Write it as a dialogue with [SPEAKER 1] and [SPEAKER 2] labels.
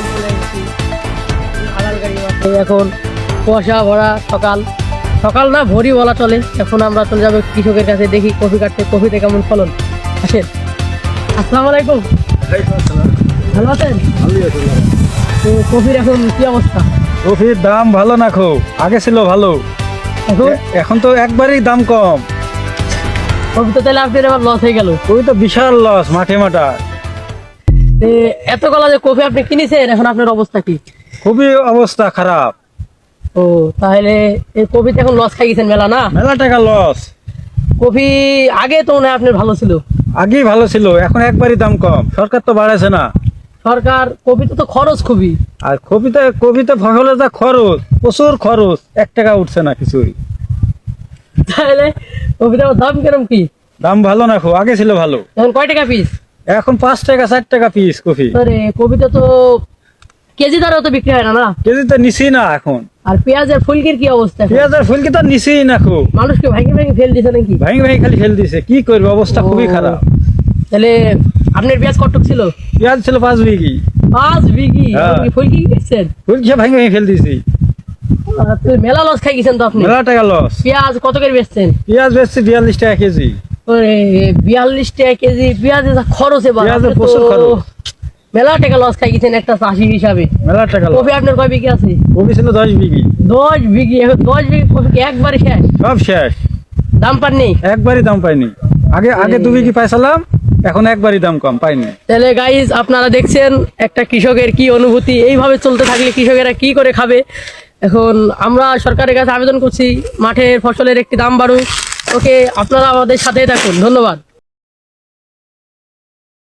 [SPEAKER 1] এখন চলে এসেছি আড়াল গাড়ি এখন কুয়াশা ভরা সকাল। সকাল না ভোরই বলা চলে। এখন আমরা চলে যাব কৃষকের কাছে দেখি কফি কাটতে কফিতে কেমন ফলন। আসেন। আসসালামু আলাইকুম। ভালো আছেন? তো কফির এখন কি অবস্থা?
[SPEAKER 2] কফির দাম ভালো না খুব। আগে ছিল ভালো।
[SPEAKER 1] এখন?
[SPEAKER 2] তো একবারই দাম কম।
[SPEAKER 1] কফি তো তাহলে আপনার এবার লস হয়ে গেল।
[SPEAKER 2] কফি তো বিশাল লস মাঠে মাঠা।
[SPEAKER 1] এত গলা যে কফি আপনি কিনেছেন এখন আপনার অবস্থা কি?
[SPEAKER 2] খুবই অবস্থা খারাপ।
[SPEAKER 1] ও তাহলে এই কফিতে এখন লস খাই গেছেন মেলা না?
[SPEAKER 2] মেলা টাকা লস
[SPEAKER 1] কফি আগে তো হয় আপনার ভালো ছিল।
[SPEAKER 2] আগেই ভালো ছিল এখন একবারই দাম কম। সরকার তো বাড়াছে না।
[SPEAKER 1] সরকার কফিতে তো খরচ খুবই।
[SPEAKER 2] আর কবিতা কবিতা ফসলের যা খরচ প্রচুর খরচ এক টাকা উঠছে না কিছুই।
[SPEAKER 1] তাহলে কফিটার দাম কিরম কি?
[SPEAKER 2] দাম ভালো না খুব আগে ছিল ভালো।
[SPEAKER 1] এখন কয় টাকা পিস
[SPEAKER 2] এখন পাঁচ টাকা চার টাকা পিস কফি।
[SPEAKER 1] আরে কফিটা তো কেজি দ্বারাও তো বিক্রি হয় না না?
[SPEAKER 2] কেজিতে নিছি না এখন।
[SPEAKER 1] আর পেঁয়াজের ফুলকির কি অবস্থা?
[SPEAKER 2] পেঁয়াজের ফুলকি তো নিছি না খুব।
[SPEAKER 1] মানুষকে ভেঙে ভেঙে ফেল দিছে নাকি?
[SPEAKER 2] ভাঙি ভাঙি খালি ফেল দিছে। কি করবে? অবস্থা খুবই খারাপ।
[SPEAKER 1] তাহলে আপনার পেঁয়াজ কটক ছিল?
[SPEAKER 2] পেঁয়াজ ছিল পাঁচ বিঘি।
[SPEAKER 1] পাঁচ বিঘি?
[SPEAKER 2] হ্যাঁ।
[SPEAKER 1] ফুলকি কি বেচছেন
[SPEAKER 2] ফুলকি ভাঙি ভাঙি ফেল দিছি।
[SPEAKER 1] মেলা লস খাই গেছেন তো আপনি?
[SPEAKER 2] মেলা টাকা লস
[SPEAKER 1] পেঁয়াজ কত করে বেচছেন?
[SPEAKER 2] পেঁয়াজ বেচছি বিয়াল্লিশ টাকা কেজি।
[SPEAKER 1] বিয়াল্লিশ টাকা কেজি পেঁয়াজের খরচ
[SPEAKER 2] পেঁয়াজের প্রচুর খরচ।
[SPEAKER 1] মেলা টাকা লস খাই গেছেন একটা চাষি হিসাবে।
[SPEAKER 2] মেলা টাকা
[SPEAKER 1] কফি আপনার কয় বিঘি আছে?
[SPEAKER 2] কপি ছিল দশ বিঘি।
[SPEAKER 1] দশ বিঘি এখন দশ বিঘি কফি কি একবারে শেষ?
[SPEAKER 2] সব শেষ।
[SPEAKER 1] দাম পাননি?
[SPEAKER 2] একবারই দাম পাইনি। আগে আগে দু বিঘি পাইছিলাম এখন একবারই দাম কম পাইনি।
[SPEAKER 1] তাহলে গাইজ আপনারা দেখছেন একটা কৃষকের কি অনুভূতি এইভাবে চলতে থাকলে কৃষকেরা কি করে খাবে? এখন আমরা সরকারের কাছে আবেদন করছি মাঠের ফসলের একটি দাম বাড়ুক। ওকে আপনারা আমাদের সাথে থাকুন। ধন্যবাদ।